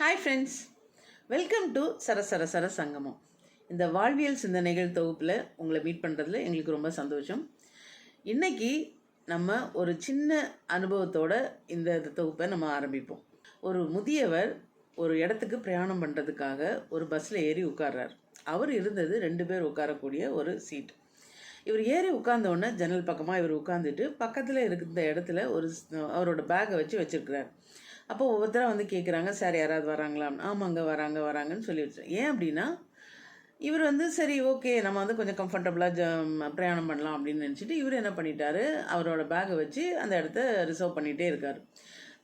Hi friends welcome to சரசர சர சங்கமம் இந்த வாழ்வியல் சிந்தனைகள் தொகுப்பில் உங்களை மீட் பண்ணுறதுல எங்களுக்கு ரொம்ப சந்தோஷம். இன்னைக்கு நம்ம ஒரு சின்ன அனுபவத்தோட இந்த தொகுப்பை நம்ம ஆரம்பிப்போம். ஒரு முதியவர் ஒரு இடத்துக்கு பிரயாணம் பண்ணுறதுக்காக ஒரு பஸ்ஸில் ஏறி உட்கார்றார். அவர் இருந்தது ரெண்டு பேர் உட்காரக்கூடிய ஒரு சீட் இவர் ஏறி உட்கார்ந்த ஜன்னல் பக்கமாக இவர் உட்காந்துட்டு பக்கத்தில் இருக்கிற இடத்துல ஒரு அவரோட பேக்கை வச்சு வச்சிருக்கிறார். அப்போ ஒவ்வொருத்தராக வந்து கேட்குறாங்க சார் யாராவது வராங்களா? ஆமாங்க வராங்க வராங்கன்னு சொல்லி வச்சு ஏன் அப்படின்னா இவர் வந்து சரி ஓகே நம்ம வந்து கொஞ்சம் கம்ஃபர்டபுளாக ஜ பிரயாணம் பண்ணலாம் அப்படின்னு நினச்சிட்டு இவர் என்ன பண்ணிட்டாரு அவரோட பேக்கை வச்சு அந்த இடத்த ரிசர்வ் பண்ணிகிட்டே இருக்கார்.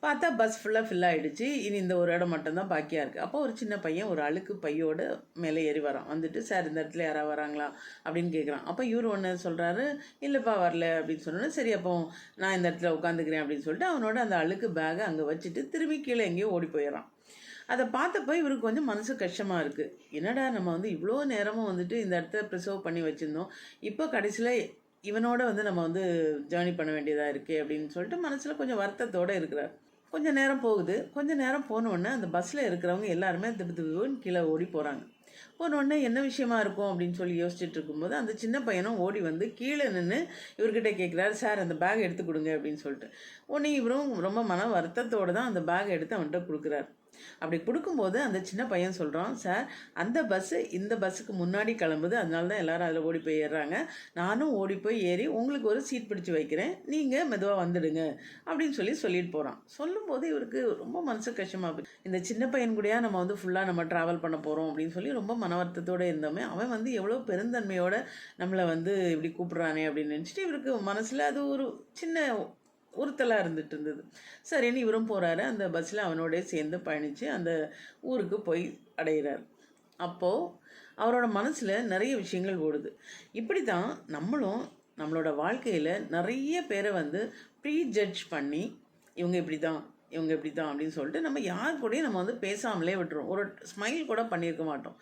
பார்த்தா பஸ் ஃபுல்லாக ஃபில் ஆகிடுச்சு இனி இந்த ஒரு இடம் மட்டும்தான் பாக்கியாக இருக்குது அப்போ ஒரு சின்ன பையன் ஒரு அழுக்கு பையோட மேலே ஏறி வரான். வந்துட்டு சார் இந்த இடத்துல யாராவது வராங்களா? அப்படின்னு கேட்குறான் அப்போ இவர் ஒன்று சொல்கிறாரு இல்லைப்பா வரல. அப்படின்னு சொன்னோன்னே சரி அப்போ நான் இந்த இடத்துல உட்காந்துக்கிறேன். அப்படின்னு சொல்லிட்டு அவனோட அந்த அழுக்கு பேகை அங்கே வச்சுட்டு திரும்பி கீழே எங்கேயோ ஓடி போயிடறான். அதை பார்த்தப்போ இவருக்கு கொஞ்சம் மனசு கஷ்டமாக இருக்குது என்னடா நம்ம வந்து இவ்வளோ நேரமும் வந்துட்டு இந்த இடத்த ப்ரிசர்வ் பண்ணி வச்சுருந்தோம். இப்போ கடைசியில் இவனோட வந்து நம்ம வந்து ஜேர்னி பண்ண வேண்டியதாக இருக்கே அப்படின்னு சொல்லிட்டு மனசில் கொஞ்சம் வருத்தத்தோடு இருக்கிறார். கொஞ்ச நேரம் போகுது. கொஞ்ச நேரம் போனோடனே அந்த பஸ்ஸில் இருக்கிறவங்க எல்லாருமே திப்பு திப்புன்னு கீழே ஓடி போகிறாங்க போனோடனே என்ன விஷயமா இருக்கும் அப்படின்னு சொல்லி யோசிச்சுட்டு இருக்கும்போது அந்த சின்ன பையனும் ஓடி வந்து கீழே நின்று இவர்கிட்ட கேட்குறாரு சார் அந்த பேக் எடுத்து கொடுங்க அப்படின்னு சொல்லிட்டு. உடனே இவரும் ரொம்ப மன வருத்தத்தோடு தான் அந்த பேக் எடுத்து அவன்கிட்ட கொடுக்குறாரு. அப்படி கொடுக்கும்போது அந்த சின்ன பையன் சொல்கிறான் சார் அந்த பஸ்ஸு இந்த பஸ்ஸுக்கு முன்னாடி கிளம்புது அதனால தான் எல்லாரும் அதில் ஓடி போய் ஏறுறாங்க. நானும் ஓடி போய் ஏறி உங்களுக்கு ஒரு சீட் பிடிச்சி வைக்கிறேன். நீங்கள் மெதுவாக வந்துடுங்க. அப்படின்னு சொல்லி சொல்லிட்டு போகிறான் சொல்லும்போது இவருக்கு ரொம்ப மனசு கஷ்டமாக போச்சு. இந்த சின்ன பையன் கூடயா நம்ம வந்து ஃபுல்லாக நம்ம ட்ராவல் பண்ண போகிறோம் அப்படின்னு சொல்லி ரொம்ப மன வருத்தத்தோடு இருந்தோமே அவன் வந்து எவ்வளோ பெருந்தன்மையோட நம்மளை வந்து இப்படி கூப்பிட்றானே அப்படின்னு நினச்சிட்டு இவருக்கு மனசில் அது ஒரு சின்ன உறுத்தலாக இருந்துட்டு இருந்தது சரின்னு இவரும் போகிறாரு அந்த பஸ்ஸில் அவனோடய சேர்ந்து பயணித்து அந்த ஊருக்கு போய் அடைகிறார் அப்போது அவரோட மனசில் நிறைய விஷயங்கள் ஓடுது. இப்படி தான் நம்மளும் நம்மளோட வாழ்க்கையில் நிறைய பேரை வந்து ப்ரீ ஜட்ஜ் பண்ணி இவங்க இப்படி தான் இவங்க இப்படி தான் அப்படின்னு சொல்லிட்டு நம்ம யார் கூடயும் நம்ம வந்து பேசாமலே விட்டுருவோம். ஒரு ஸ்மைல் கூட பண்ணியிருக்க மாட்டோம்.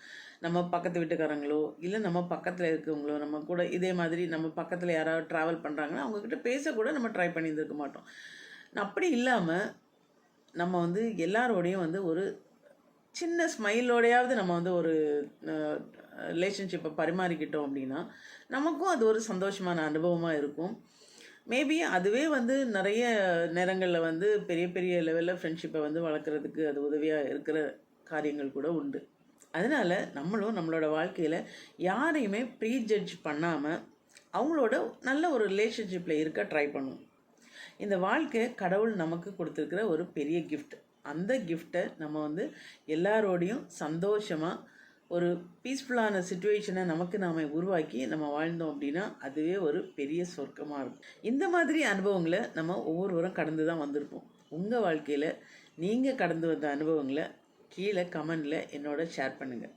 நம்ம பக்கத்து வீட்டுக்காரங்களோ இல்லை நம்ம பக்கத்தில் இருக்கவங்களோ நம்ம கூட இதே மாதிரி நம்ம பக்கத்தில் யாராவது ட்ராவல் பண்ணுறாங்கன்னா அவங்கக்கிட்ட பேசக்கூட நம்ம ட்ரை பண்ணியிருந்துருக்க மாட்டோம். அப்படி இல்லாமல் நம்ம வந்து எல்லாரோடையும் வந்து ஒரு சின்ன ஸ்மைலோடையாவது நம்ம வந்து ஒரு ரிலேஷன்ஷிப்பை பரிமாறிக்கிட்டோம் அப்படின்னா நமக்கும் அது ஒரு சந்தோஷமான அனுபவமாக இருக்கும். மேபி அதுவே வந்து நிறைய நேரங்களில் வந்து பெரிய பெரிய லெவலில் ஃப்ரெண்ட்ஷிப்பை வந்து வளர்க்குறதுக்கு அது உதவியாக இருக்கிற காரியங்கள் கூட உண்டு. அதனால் நம்மளும் நம்மளோட வாழ்க்கையில் யாரையுமே ப்ரீ ஜட்ஜ் பண்ணாமல் அவங்களோட நல்ல ஒரு ரிலேஷன்ஷிப்பில் இருக்க ட்ரை பண்ணும். இந்த வாழ்க்கை கடவுள் நமக்கு கொடுத்துருக்கிற ஒரு பெரிய கிஃப்ட் அந்த கிஃப்டை நம்ம வந்து எல்லாரோடையும் சந்தோஷமாக ஒரு பீஸ்ஃபுல்லான சுச்சுவேஷனை நமக்கு நாம் உருவாக்கி நம்ம வாழ்ந்தோம் அப்படின்னா அதுவே ஒரு பெரிய சொர்க்கமாக இருக்கும். இந்த மாதிரி அனுபவங்களை நம்ம ஒவ்வொருவரும் கடந்து தான் வந்திருப்போம். உங்கள் வாழ்க்கையில் நீங்கள் கடந்து வந்த அனுபவங்களை கீழே கமெண்டில் என்னோட ஷேர் பண்ணுங்கள்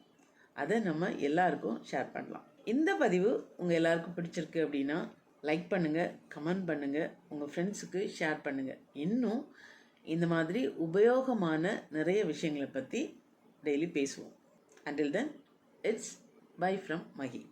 அதை நம்ம எல்லாருக்கும் ஷேர் பண்ணலாம். இந்த பதிவு உங்கள் எல்லாருக்கும் பிடிச்சிருக்கு அப்படின்னா லைக் பண்ணுங்கள் கமெண்ட் பண்ணுங்கள் உங்கள் ஃப்ரெண்ட்ஸுக்கு ஷேர் பண்ணுங்கள் இன்னும் இந்த மாதிரி உபயோகமான நிறைய விஷயங்களை பற்றி டெய்லி பேசுவோம். Until then it's bye from mahi